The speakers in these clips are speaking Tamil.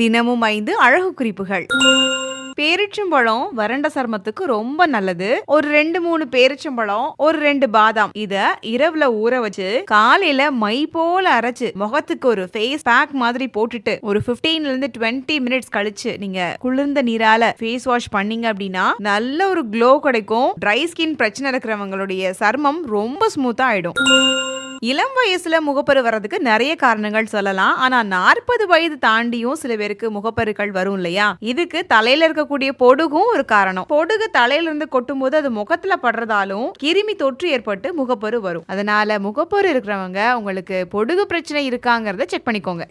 தினமும் ஐந்து அழகு குறிப்புகள் பேரிச்சம்பழம் வறண்ட சர்மத்துக்கு ரொம்ப நல்லது. ஒரு ரெண்டு மூணு பேரிச்சம்பழம் ஒரு ரெண்டு பாதாம். இத இரவுல ஊற வச்சு காலையில மை போல அரைச்சு முகத்துக்கு ஒரு ஃபேஸ் பேக் மாதிரி போட்டுட்டு ஒரு பிப்டீன்ல இருந்து டுவெண்ட்டி மினிட்ஸ் கழிச்சு நீங்க குளிர்ந்த நீரால ஃபேஸ் வாஷ் பண்ணீங்க அப்படின்னா நல்ல ஒரு க்ளோ கிடைக்கும். ட்ரை ஸ்கின் பிரச்சனை இருக்கிறவங்களுடைய சர்மம் ரொம்ப ஸ்மூத்தா ஆயிடும். இளம் வயசுல முகப்பரு வர்றதுக்கு நிறைய காரணங்கள் சொல்லலாம். ஆனா நாற்பது வயது தாண்டியும் சில பேருக்கு முகப்பருக்கள் வரும் இல்லையா? இதுக்கு தலையில இருக்கக்கூடிய பொடுகும் ஒரு காரணம். பொடுகு தலையில இருந்து கொட்டும் போது அது முகத்துல படுறதாலும் கிருமி தொற்று ஏற்பட்டு முகப்பரு வரும். அதனால முகப்பரு இருக்கிறவங்க உங்களுக்கு பொடுகு பிரச்சனை இருக்காங்கிறத செக் பண்ணிக்கோங்க.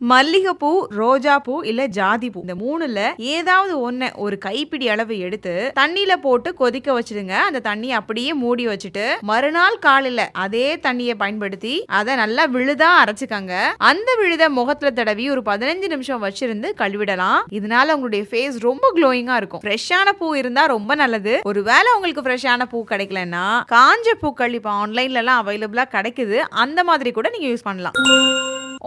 மல்லிகைப்பூ ரோஜா பூ இல்ல ஜாதி பூ இந்த மூணுல ஏதாவது ஒண்ணு ஒரு கைப்பிடி அளவு எடுத்து தண்ணியில போட்டு கொதிக்க வச்சிடுங்க. அந்த தண்ணியை அப்படியே மூடி வச்சுட்டு மறுநாள் காலையில அதே தண்ணியை பயன்படுத்தி அதை நல்லா விழுதா அரைச்சுக்கங்க. அந்த விழுத முகத்துல தடவி ஒரு பதினஞ்சு நிமிஷம் வச்சிருந்து கழுவிடலாம். இதனால உங்களுடைய ஃபேஸ் ரொம்ப க்ளோயிங்கா இருக்கும். ஃப்ரெஷ்ஷான பூ இருந்தா ரொம்ப நல்லது. ஒருவேளை உங்களுக்கு ஃப்ரெஷ்ஷான பூ கிடைக்கலன்னா காஞ்ச பூக்கள் இப்போ ஆன்லைன்ல எல்லாம் அவைலபிளா கிடைக்குது. அந்த மாதிரி கூட நீங்க யூஸ் பண்ணலாம்.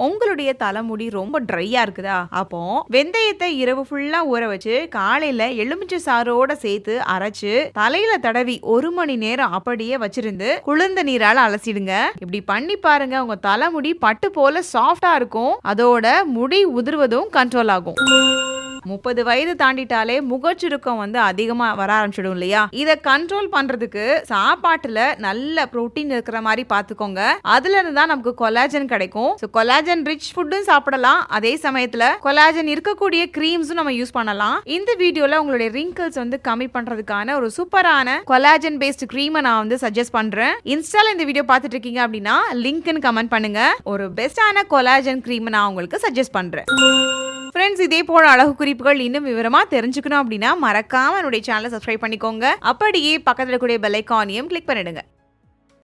உங்களுடைய தலைமுடி ரொம்ப ட்ரையா இருக்குதா? அப்போ வெந்தயத்தை இரவு ஃபுல்லா ஊற வச்சு காலையில எலுமிச்சை சாரோட சேர்த்து அரைச்சு தலையில தடவி ஒரு மணி நேரம் அப்படியே வச்சிருந்து குளிர்ந்த நீரால அலசிடுங்க. இப்படி பண்ணி பாருங்க உங்க தலைமுடி பட்டு போல சாஃப்டா இருக்கும். அதோட முடி உதிர்வதும் கண்ட்ரோல் ஆகும். முப்பது வயது தாண்டிட்டாலே முகச்சுருக்கம் வந்து அதிகமாக வர ஆரம்பிச்சிடும் இல்லையா? இதை கண்ட்ரோல் பண்ணுறதுக்கு சாப்பாட்டில் நல்ல புரோட்டீன் இருக்கிற மாதிரி பார்த்துக்கோங்க. அதுல இருந்து தான் நமக்கு கொலாஜன் கிடைக்கும். ஸோ கொலாஜன் ரிச் ஃபுட்டும் சாப்பிடலாம். அதே சமயத்தில் கொலாஜன் இருக்கக்கூடிய கிரீம்ஸும் நம்ம யூஸ் பண்ணலாம். இந்த வீடியோவில் உங்களுடைய ரிங்கிள்ஸ் வந்து கம்மி பண்ணுறதுக்கான ஒரு சூப்பரான கொலாஜன் பேஸ்ட் க்ரீமை நான் வந்து சஜஸ்ட் பண்ணுறேன் இன்ஸ்டால இந்த வீடியோ பார்த்துட்டு இருக்கீங்க அப்படின்னா லிங்க்னு கமெண்ட் பண்ணுங்க. ஒரு பெஸ்டான கொலாஜன் க்ரீமை நான் உங்களுக்கு சஜஸ்ட் பண்ணுறேன் ஃப்ரெண்ட்ஸ் இதே போல அழகு குறிப்புகள் இன்னும் விவரமா தெரிஞ்சுக்கணும் அப்படின்னா மறக்காம என்னுடைய சேனலை சப்ஸ்கிரைப் பண்ணிக்கோங்க. அப்படியே பக்கத்துல கூடிய பெல் ஐக்கானையும் கிளிக் பண்ணிடுங்க.